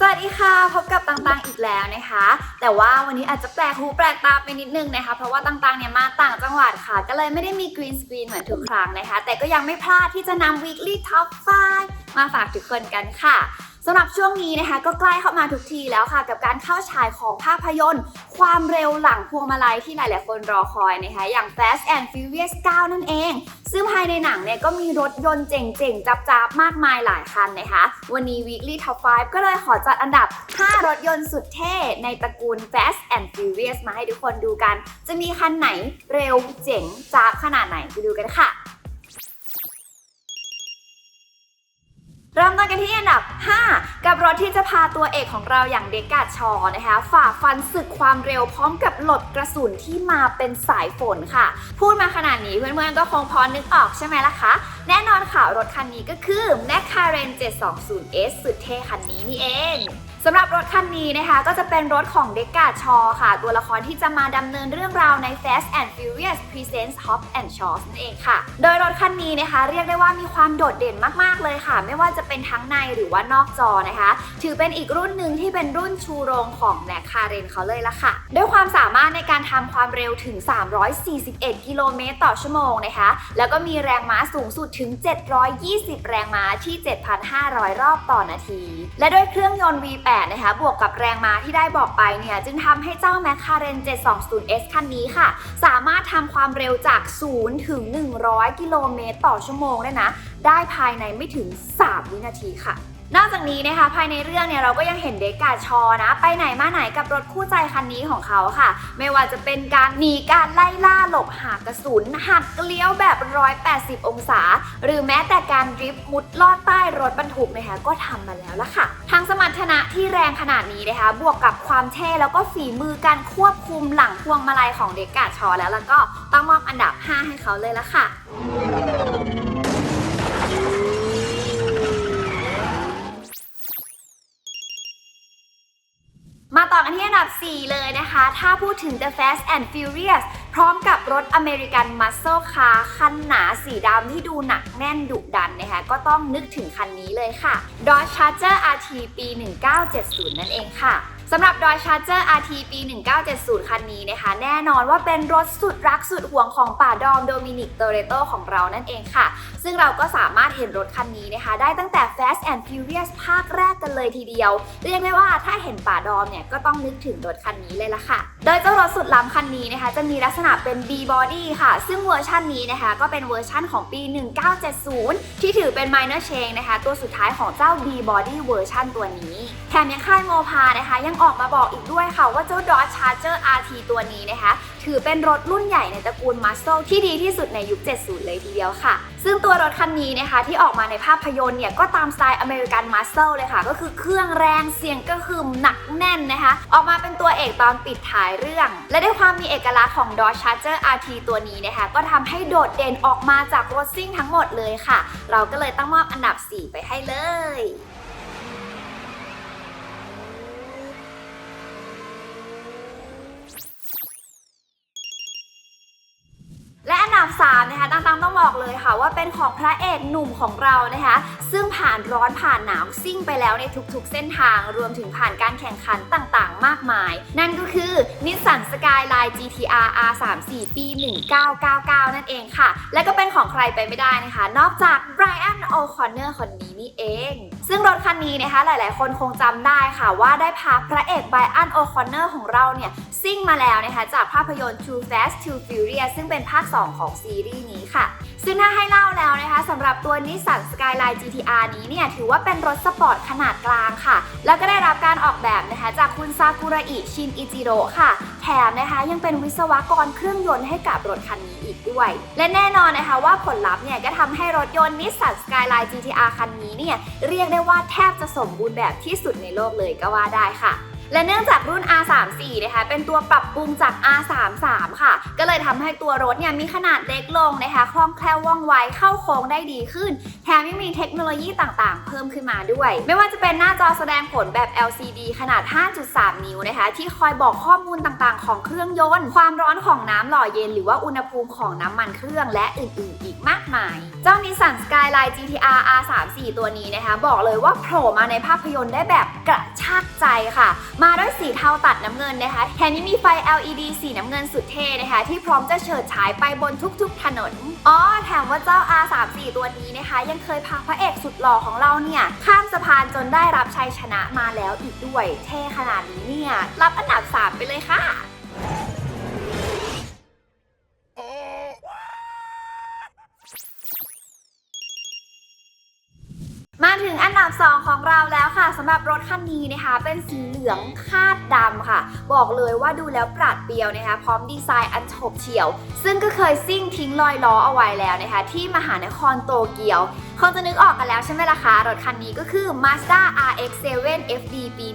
สวัสดีค่ะ พบกับตังตังอีกแล้วนะคะ แต่ว่าวันนี้อาจจะแปลกหูแปลกตาไปนิดนึงนะคะ เพราะว่าตังตังเนี่ยมาต่างจังหวัดค่ะ ก็เลยไม่ได้มีกรีนสกรีนเหมือนทุกครั้งนะคะ แต่ก็ยังไม่พลาดที่จะนำ weekly top 5มาฝากทุกคนกันค่ะ สำหรับช่วงนี้นะคะก็ใกล้เข้ามาทุกทีแล้วค่ะ กับการเข้าฉายของภาพยนตร์ ความเร็วหลังพวงมาลัยที่หลาย ๆ คนรอคอยนะคะอย่าง Fast and Furious 9 นั่นเอง ซึ่งภายในหนังเนี่ยก็มีรถยนต์เจ๋ง ๆ จับ ๆ มากมายหลายคันนะคะ วันนี้ Weekly Top 5 ก็เลยขอจัดอันดับ 5 รถยนต์สุดเท่ในตระกูล Fast and Furious มาให้ทุกคนดูกัน จะมีคันไหนเร็วเจ๋งจ้าบขนาดไหนไปดูกันค่ะ เริ่มต้นกันที่อันดับ 5 กับรถที่จะพาตัวเอกของเราอย่างเดกกาชอนะคะ ฝ่าฟันศึกความเร็วพร้อมกับหลดกระสุนที่มาเป็นสายฝนค่ะ พูดมาขนาดนี้เพื่อนๆก็คงพอนึกออกใช่ไหมล่ะคะ แน่นอนค่ะ รถคันนี้ก็คือ McLaren 720S สุดเท่คันนี้นี่เอง สำหรับรถคันนี้นะคะก็จะเป็นรถของเดกกาชอค่ะ ตัวละครที่จะมาดำเนินเรื่องราวใน Fast and Furious Presents Hop and Shaw นั่นเองค่ะ โดยรถคันนี้นะคะ เรียกได้ว่ามีความโดดเด่นมากๆเลยค่ะ ไม่ว่าจะเป็นทั้งในหรือว่านอกจอนะคะ ถือเป็นอีกรุ่นหนึ่งที่เป็นรุ่นชูโรงของแมคคาเรนเขาเลยละค่ะ ด้วยความสามารถในการทำความเร็วถึง 341 กิโลเมตรต่อชั่วโมงนะคะ แล้วก็มีแรงม้าสูงสุดถึง 720 แรงม้าที่ 7,500 รอบต่อนาที และด้วยเครื่องยนต์ V8 8 นะคะ บวกกับแรงม้าที่ได้บอกไปเนี่ย จึงทำให้เจ้า McLaren 720S คันนี้ค่ะ สามารถทำความเร็วจาก 0 ถึง 100 กิโลเมตรต่อชั่วโมงได้นะ ได้ภายในไม่ถึง 3 วินาทีค่ะ นอกจากนี้นะคะภายในเรื่องเนี่ยเราก็ยังเห็นเดกกาชอนะ ไปไหนมาไหนกับรถคู่ใจคันนี้ของเขาค่ะ ไม่ว่าจะเป็นการหนีการไล่ล่าหลบหากระสุน หักเลี้ยวแบบ 180 องศา หรือแม้แต่การดริฟต์มุดลอดใต้รถบรรทุกนะคะก็ทำมาแล้วละค่ะทั้งสมรรถนะที่แรงขนาดนี้นะคะ บวกกับความเท่แล้วก็ฝีมือการควบคุมหลังพวงมาลัยของเดกกาชอแล้วแล้วก็ต้องมอบอันดับ 5 ให้เขาเลยละค่ะ มาต่อกันที่อันดับ 4 เลยนะคะ ถ้าพูดถึง The Fast and Furious พร้อมกับรถอเมริกันมัสเซ e คาร์คันหนาสีดำที่ดูหนักแน่นดุดันนะคะ ก็ต้องนึกถึงคันนี้เลยค่ะ Dodge Charger RT ปี 1970 นั่นเองค่ะ สำหรับ Dodge Charger RT ปี 1970 คันนี้นะคะ แน่นอนว่าเป็นรถสุดรักสุดห่วงของป่าดอมโดมินิกโตเรโตของเรานั่นเองค่ะ ซึ่งเราก็สามารถเห็นรถคันนี้นะคะ ได้ตั้งแต่ Fast and Furious ภาคแรกกันเลยทีเดียว เรียกได้ว่าถ้าเห็นป่าดอมเนี่ย ก็ต้องนึกถึงรถคันนี้เลยละค่ะ โดยเจ้ารถสุดล้ำคันนี้นะคะ จะมีลักษณะเป็น B body ค่ะ ซึ่งเวอร์ชันนี้นะคะ ก็เป็นเวอร์ชันของปี 1970 ที่ถือเป็น minor change นะคะ ตัวสุดท้ายของเจ้า B body เวอร์ชันตัวนี้ แถมยังค่ายโมพานะคะยังออกมาบอกอีกด้วยค่ะว่าเจ้า Dodge Charger RT ตัวนี้นะคะ ถือเป็นรถรุ่นใหญ่ในตระกูล Muscle ที่ดีที่สุดในยุค 70 เลยทีเดียวค่ะ ซึ่งตัวรถคันนี้นะคะที่ออกมาในภาพยนตร์เนี่ยก็ตามสไตล์อเมริกัน Muscle เลยค่ะ ก็คือเครื่องแรงเสียงก็คือหนักแน่นนะคะ ออกมาเป็นตัวเอกตอนปิดท้ายเรื่อง และด้วยความมีเอกลักษณ์ของ Dodge Charger RT ตัวนี้นะคะ ก็ทำให้โดดเด่นออกมาจากรถซิ่งทั้งหมดเลยค่ะ เราก็เลยตั้งมอบอันดับ 4 ไปให้เลย และอันดับ 3นะคะตังๆต้องบอกเลยค่ะว่าเป็นของพระเอกหนุ่มของเรานะคะ ซึ่งผ่านร้อนผ่านหนาวซิ่งไปแล้วในทุกๆ เส้นทางรวมถึงผ่านการแข่งขันต่างๆ มากมาย นั่นก็คือนิสสันสกายไลน์ GTR R34 ปี 1999 นั่นเองค่ะ และก็เป็นของใครไปไม่ได้นะคะ นอกจากไบรอันโอคอนเนอร์คนนี้นี่เอง ซึ่งรถคันนี้นะคะหลายๆ คนคงจำได้ค่ะว่าได้พาพระเอกไบรอันโอคอนเนอร์ของเราเนี่ยซิ่งมาแล้วนะคะจากภาพยนตร์ Too Fast Too Furious ซึ่งเป็นภาค 2 ของซีรีส์นี้ค่ะ ซึ่งถ้าให้เล่าแล้วนะคะสำหรับตัวนิสสันสกายไลน์ GTR นี้เนี่ยถือว่าเป็นรถสปอร์ตขนาดกลางค่ะ แล้วก็ได้รับการออกแบบนะคะจากคุณซากุระอิชินอิจิโร่ค่ะ แถมนะคะยังเป็นวิศวกรเครื่องยนต์ให้กับรถคันนี้อีกด้วย และแน่นอนนะคะว่าผลลัพธ์เนี่ยก็ทำให้รถยนต์นิสสันสกายไลน์ GTR คันนี้เนี่ยเรียกได้ว่าแทบจะสมบูรณ์แบบที่สุดในโลกเลยก็ว่าได้ค่ะ และเนื่องจากรุ่น R34 นะคะเป็นตัวปรับปรุงจาก R33 ค่ะ ก็เลยทำให้ตัวรถเนี่ยมีขนาดเล็กลงนะคะคล่องแคล่วว่องไวเข้าโค้งได้ดีขึ้น แถมยังมีเทคโนโลยีต่างๆ เพิ่มขึ้นมาด้วย ไม่ว่าจะเป็นหน้าจอแสดงผลแบบ LCD ขนาด 5.3 นิ้วนะคะ ที่คอยบอกข้อมูลต่างๆ ของเครื่องยนต์ ความร้อนของน้ำหล่อเย็น หรือว่าอุณหภูมิของน้ำมันเครื่องและอื่นๆ อีกมากมาย เจ้า Nissan Skyline GTR R34 ตัวนี้นะคะ บอกเลยว่าโผล่มาในภาพยนตร์ได้แบบกระชากใจค่ะมาด้วยสีเทาตัดน้ำเงินนะคะแถมยังมีไฟ LED สีน้ำเงินสุดเท่นะคะ ที่พร้อมจะเฉิดฉายไปบนทุกๆ ถนนอ๋อแถมว่าเจ้า R34 ตัวนี้นะคะ ยังเคยพาพระเอกสุดหล่อของเราเนี่ย ข้ามสะพานจนได้รับชัยชนะมาแล้วอีกด้วย เท่ขนาดนี้เนี่ย รับอันดับ 3 ไปเลยค่ะมา ถึงอันดับ 2 ของเราแล้วค่ะสำหรับรถคันนี้นะคะ เป็นสีเหลืองคาดดำค่ะ บอกเลยว่าดูแล้วปราดเปรียวนะคะ พร้อมดีไซน์อันโฉบเฉี่ยว ซึ่งก็เคยซิ่งทิ้งรอยล้อเอาไว้แล้วนะคะ ที่มหานครโตเกียวคงจะนึกออกกันแล้วใช่ไหมล่ะคะ รถคันนี้ก็คือ Mazda RX-7 FD ปี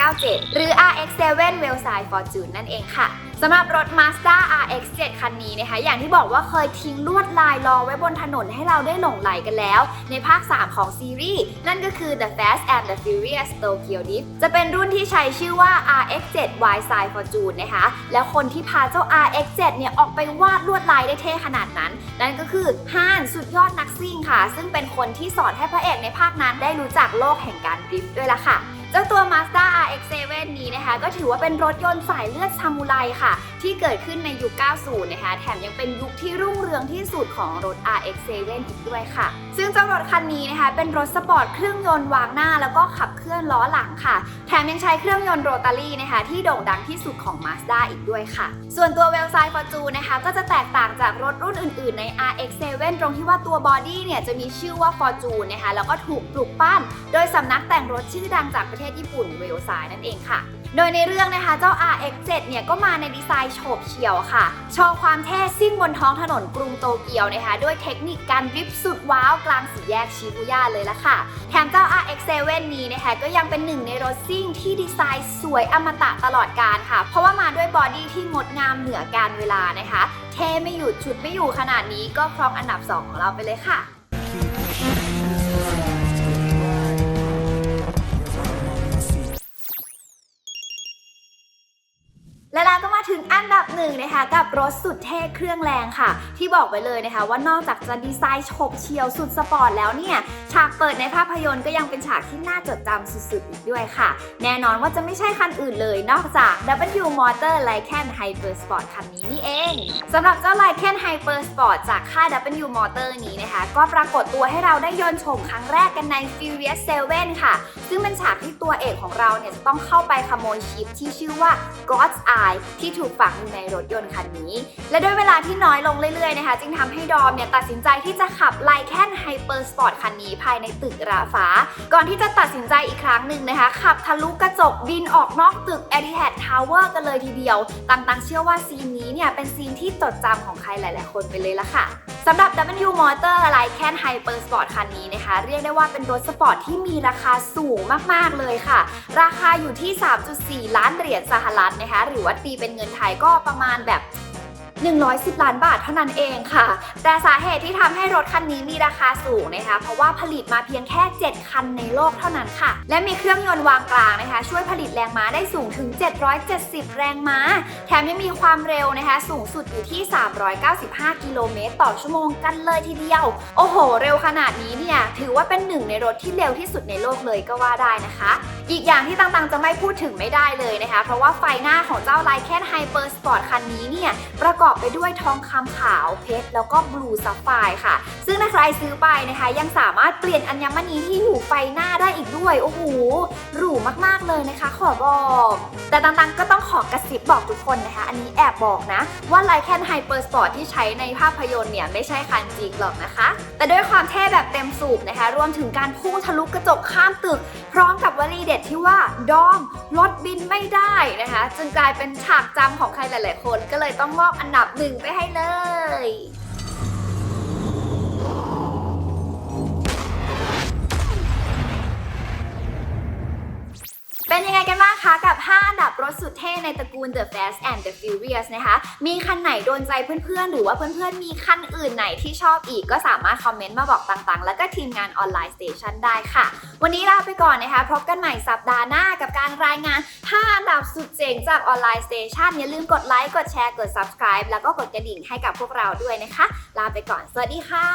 1997 หรือ RX-7 w e l l s i d e Fortune นั่นเองค่ะสำหรับรถ Mazda RX-7 คันนี้นะคะ อย่างที่บอกว่าเคยทิ้งลวดลายรอไว้บนถนนให้เราได้หลงไหลกันแล้ว ในภาค 3 ของซีรีส์นั่นก็คือ The Fast and the Furious Tokyo Drift จะเป็นรุ่นที่ใช้ชื่อว่า RX-7 Y Side Fortune นะคะ แล้วคนที่พาเจ้า RX-7 เนี่ยออกไปวาดลวดลายได้เท่ขนาดนั้น นั่นก็คือฮานสุดยอดนักซิ่งค่ะ ซึ่งเป็นคนที่สอนให้พระเอกในภาคนั้นได้รู้จักโลกแห่งการดริฟต์ด้วยล่ะค่ะ เจ้าตัว Mazda RX-7 นี้นะคะ ก็ถือว่าเป็นรถยนต์สายเลือดซามูไรค่ะ ที่เกิดขึ้นในยุค 90 นะคะ แถมยังเป็นยุคที่รุ่งเรืองที่สุดของรถ RX-7 อีกด้วยค่ะ ซึ่งเจ้ารถคันนี้นะคะ เป็นรถสปอร์ตเครื่องยนต์วางหน้า แล้วก็ขับเคลื่อนล้อหลังค่ะ แถมยังใช้เครื่องยนต์โรตารี่นะคะ ที่โด่งดังที่สุดของ Mazda อีกด้วยค่ะ ส่วนตัว w e l l s i d e Fortune นะคะ ก็จะแตกต่างจากรถรุ่นอื่น ๆ ใน RX-7 ตรงที่ว่าตัวบอดี้เนี่ยจะมีชื่อว่า Fortune นะคะ แล้วก็ถูกปลูกปั้น โดยสำนักแต่งรถชื่อดังจากประเทศญี่ปุ่นเวลไซด์นั่นเองค่ะ โดยในเรื่องนะคะเจ้า RX-7 เนี่ยก็มาในดีไซน์โฉบเฉี่ยวค่ะ โชว์ความเท่ซิ่งบนท้องถนนกรุงโตเกียวนะคะ ด้วยเทคนิคการริฟต์สุดว้าวกลางสี่แยกชิบุย่าเลยละค่ะ แถมเจ้า RX-7 นี้นะคะ ก็ยังเป็นหนึ่งในรถซิ่งที่ดีไซน์สวยอมตะตลอดการค่ะ เพราะว่ามาด้วยบอดี้ที่งดงามเหนือการเวลานะคะ เท่ไม่หยุดชุดไม่อยู่ขนาดนี้ก็ครองอันดับ 2 ของเราไปเลยค่ะ หนึ่งนะคะกับรถสุดเท่เครื่องแรงค่ะ ที่บอกไว้เลยนะคะ ว่านอกจากจะดีไซน์โฉบเฉี่ยวสุดสปอร์ตแล้วเนี่ยฉากเปิดในภาพยนตร์ก็ยังเป็นฉากที่น่าจดจำสุดๆอีกด้วยค่ะ แน่นอนว่าจะไม่ใช่คันอื่นเลย นอกจาก W Motor Lycan Hyper Sport คันนี้นี่เองสำหรับเจ้า Lycan Hyper Sport จากค่าย W Motor นี้นะคะ ก็ปรากฏตัวให้เราได้ยนต์ชมครั้งแรกกันใน Furious 7 ค่ะ ซึ่งเป็นฉากที่ตัวเอกของเราเนี่ยจะต้องเข้าไปขโมยชิปที่ชื่อว่า God's Eye ที่ถูกฝังอยู่ในรถยนต์คันนี้ และด้วยเวลาที่น้อยลงเรื่อยๆนะคะ จึงทำให้ดอมเนี่ยตัดสินใจที่จะขับไลแคนไฮเปอร์สปอร์ตคันนี้ภายในตึกระฟ้า ก่อนที่จะตัดสินใจอีกครั้งหนึ่งนะคะ ขับทะลุกระจกบินออกนอกตึก e t i h a d Tower กันเลยทีเดียว ต่างๆ เชื่อว่าซีนนี้เนี่ยเป็นซีนที่จดจำของใครหลาย ๆ คนไปเลยละค่ะ สำหรับ W Motor ไลแคนไฮเปอร์สปอร์ตคันนี้นะคะ เรียกได้ว่าเป็นรถสปอร์ตที่มีราคาสูงมาก ๆ เลยค่ะ ราคาอยู่ที่ 3.4 ล้านเหรียญสหรัฐนะคะ หรือว่าตีเป็นเงินไทยก็ประมาณแบบ 110 ล้านบาทเท่านั้นเองค่ะ แต่สาเหตุที่ทำให้รถคันนี้มีราคาสูงนะคะ เพราะว่าผลิตมาเพียงแค่ 7 คันในโลกเท่านั้นค่ะ และมีเครื่องยนต์วางกลางนะคะ ช่วยผลิตแรงม้าได้สูงถึง 770 แรงม้า แถมยังมีความเร็วนะคะ สูงสุดอยู่ที่ 395 กิโลเมตรต่อชั่วโมงกันเลยทีเดียว โอ้โห เร็วขนาดนี้เนี่ยถือว่าเป็นหนึ่งในรถที่เร็วที่สุดในโลกเลยก็ว่าได้นะคะ อีกอย่างที่ต่างๆจะไม่พูดถึงไม่ได้เลยนะคะ เพราะว่าไฟหน้าของเจ้าไลแคนไฮเปอร์สปอร์ตคันนี้เนี่ยประกอบอบไปด้วยทองคำขาวเพชรแล้วก็บลูซัฟไฟร์ค่ะ ซึ่งถ้าใครซื้อไปนะคะ ยังสามารถเปลี่ยนอัญมณีที่อยู่ไฟหน้าได้อีกด้วย โอ้โหหรูมากๆเลยนะคะ ขอบอกแต่ต่างๆก็ต้องขอกระซิบบอกทุกคนนะคะ อันนี้แอบบอกนะ ว่าไลแคนไฮเปอร์สปอร์ตที่ใช้ในภาพยนตร์เนี่ยไม่ใช่คันจริงหรอกนะคะ แต่ด้วยความเท่แบบเต็มสูบนะคะ รวมถึงการพุ่งทะลุกระจกข้ามตึก พร้อมกับวลีเด็ดที่ว่าดอมรถบินไม่ได้นะคะ จึงกลายเป็นฉากจำของใครหลาย ๆ คนก็เลยต้องมอบอันดับหนึ่งไปให้เลย เป็นยังไงกันบ้างคะกับ 5 อันดับรถสุดเท่ในตระกูล The Fast and the Furious นะคะ มีคันไหนโดนใจเพื่อนๆ หรือว่าเพื่อนๆ มีคันอื่นไหนที่ชอบอีกก็สามารถคอมเมนต์มาบอกต่างๆ แล้วก็ทีมงานออนไลน์สเตชันได้ค่ะ วันนี้ลาไปก่อนนะคะพบกันใหม่สัปดาห์หน้ากับการรายงาน 5 อันดับสุดเจ๋งจากออนไลน์สเตชันอย่าลืมกดไลค์กดแชร์กด subscribe แล้วก็กดกระดิ่งให้กับพวกเราด้วยนะคะ ลาไปก่อน สวัสดีค่ะ